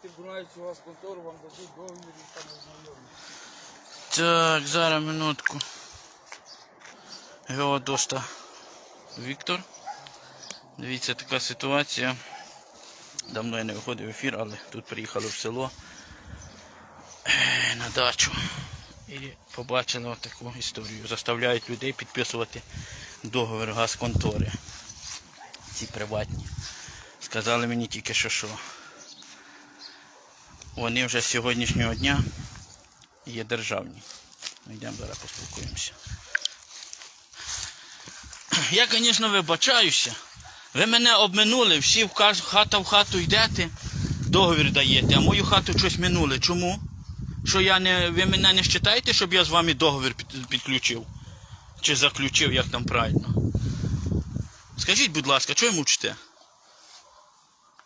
Приїдьте в Дунаївську вас контору, вам дадуть договір і там ознайомитися. Так, зараз минутку. Геодоста Віктор. Дивіться, така ситуація. Давно я не виходив в ефір, але тут приїхали в село е, на дачу. І побачили таку історію. Заставляють людей підписувати договір газконтори. Ці приватні. Сказали мені тільки що що. Вони вже з сьогоднішнього дня є державні. Йдемо зараз поспілкуємося. Я, звісно, вибачаюся. Ви мене обминули, всі в хата в хату йдете, договір даєте, а мою хату щось минули. Чому? Що я не. Ви мене не вважаєте, щоб я з вами договір підключив? Чи заключив, як там правильно? Скажіть, будь ласка, чого ви мучите?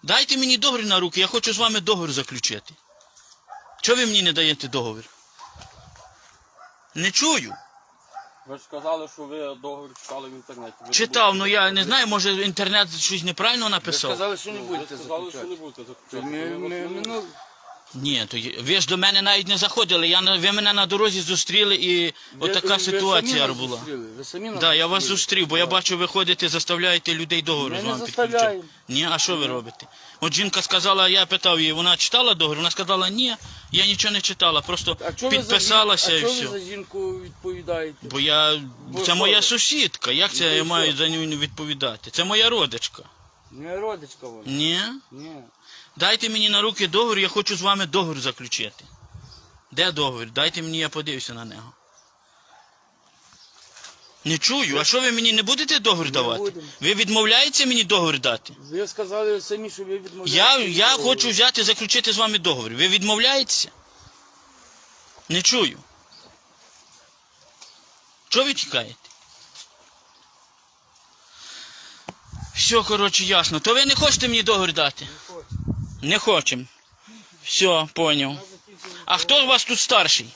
Дайте мені договір на руки, я хочу з вами договір заключити. Чого ви мені не даєте договір? Не чую. Ви ж сказали, що ви договір читали в інтернеті. Ви Читав, ну я не знаю, може інтернет щось неправильно Ви написав. сказали, що не Ну, будете ви сказали, що не будете Ми, заключати. ми, ми, минули. Ні, то є- ви ж до мене навіть не заходили. Я на- ви мене на дорозі зустріли і Ви- отака ви ситуація самі нас була. зустріли, Ви самі нас Так, я вас зустріли. зустрів, бо я бачу, ви ходите, заставляєте людей договір Ми з не вами заставляємо. Ні, а що ви робите? От жінка сказала, я питав її, вона читала договір? Вона сказала, ні, я нічого не читала, просто А чого ви за підписалася жін- і чого все. ви за жінку відповідаєте? Бо я. Бо Це що моя ви? сусідка. Як це Ну, я й маю що? за нього відповідати? Це моя родичка. Не родичка вона. Ні? Ні. Дайте мені на руки договір, я хочу з вами договір заключити. Де договір? Дайте мені, я подивлюся на нього. Не чую. А що ви мені не будете договір давати? будемо. Ви відмовляєтеся мені договір дати? Ви сказали самі, що ви відмовляєте. Я, я хочу взяти, заключити з вами договір. Ви відмовляєтеся? Не чую. Чого ви тікаєте? Все, коротше, ясно. То ви не хочете мені договір дати? Не хочемо. Все, поняв. А хто у вас тут старший?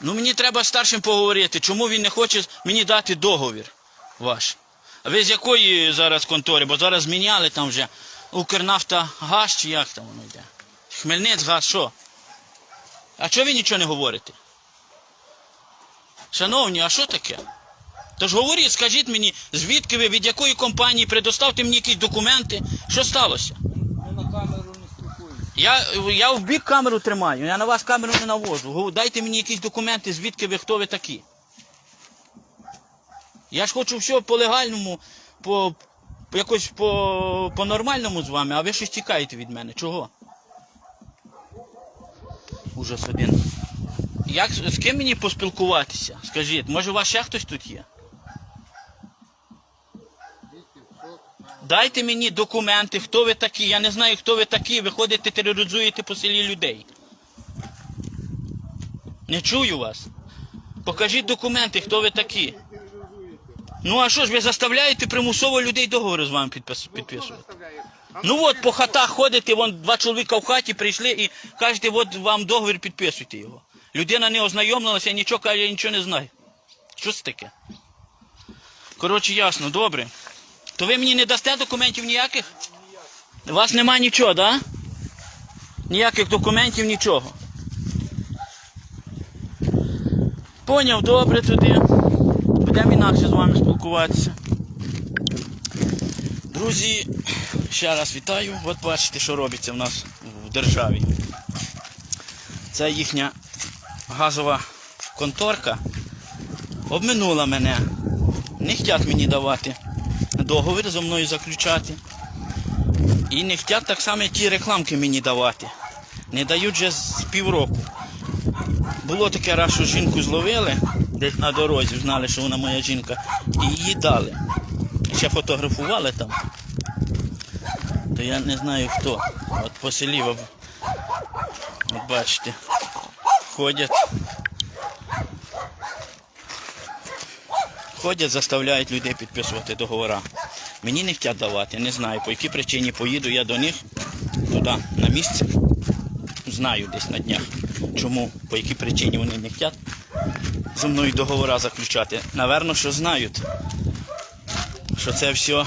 Ну мені треба старшим поговорити. Чому він не хоче мені дати договір ваш? А ви з якої зараз контори? Бо зараз зміняли там вже Укрнафтогаз чи як там воно йде? Хмельницькгаз, що? А чого ви нічого не говорите? Шановні, а що таке? Тож говоріть, скажіть мені, звідки ви, від якої компанії, предоставте мені якісь документи. Що сталося? Ми на камеру не спілкуємося. Я, я в бік камеру тримаю, я на вас камеру не навожу. Дайте мені якісь документи, звідки ви, хто ви такі. Я ж хочу все по легальному, по якось по, по нормальному з вами, а ви щось тікаєте від мене. Чого? Ужас один. Як, з ким мені поспілкуватися? Скажіть, може у вас ще хтось тут є? Дайте мені документи, хто ви такі. Я не знаю, хто ви такі. Ви ходите, тероризуєте по селі людей. Не чую вас. Покажіть документи, хто ви такі. Ну а що ж, ви заставляєте примусово людей договори з вами підпис- підписувати? Ну от по хатах ходите, вон два чоловіка в хаті прийшли і кажете, от вам договір підписуйте його. Людина не ознайомилася, нічого каже, я нічого не знаю. Що це таке? Коротше, ясно, добре. То ви мені не дасте документів ніяких? У вас нема нічого, так? Ніяких документів, нічого. Поняв, добре тоді. Будемо інакше з вами спілкуватися. Друзі, ще раз вітаю. От бачите, що робиться в нас в державі. Це їхня газова конторка обминула мене. Не хочуть мені давати договір зі мною заключати. І не хочуть так само ті рекламки мені давати. Не дають вже з півроку. Було таке раз, що жінку зловили десь на дорозі, знали, що вона моя жінка, і її дали. Ще фотографували там. То я не знаю хто. От по селі, от бачите, ходять. Ходять, заставляють людей підписувати договори. Мені не хочуть давати, не знаю, по якій причині поїду я до них туди, на місце. Знаю десь на днях. Чому, по якій причині вони не хочуть зі мною договори заключати. Наверно, що знають, що це все,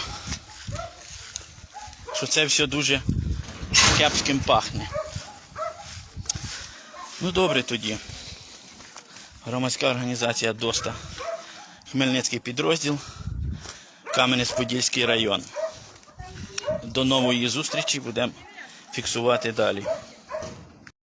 що це все дуже кепським пахне. Ну добре тоді. Громадська організація ДОСТА. Хмельницький підрозділ. Кам'янець-Подільський район. До нової зустрічі будемо фіксувати далі.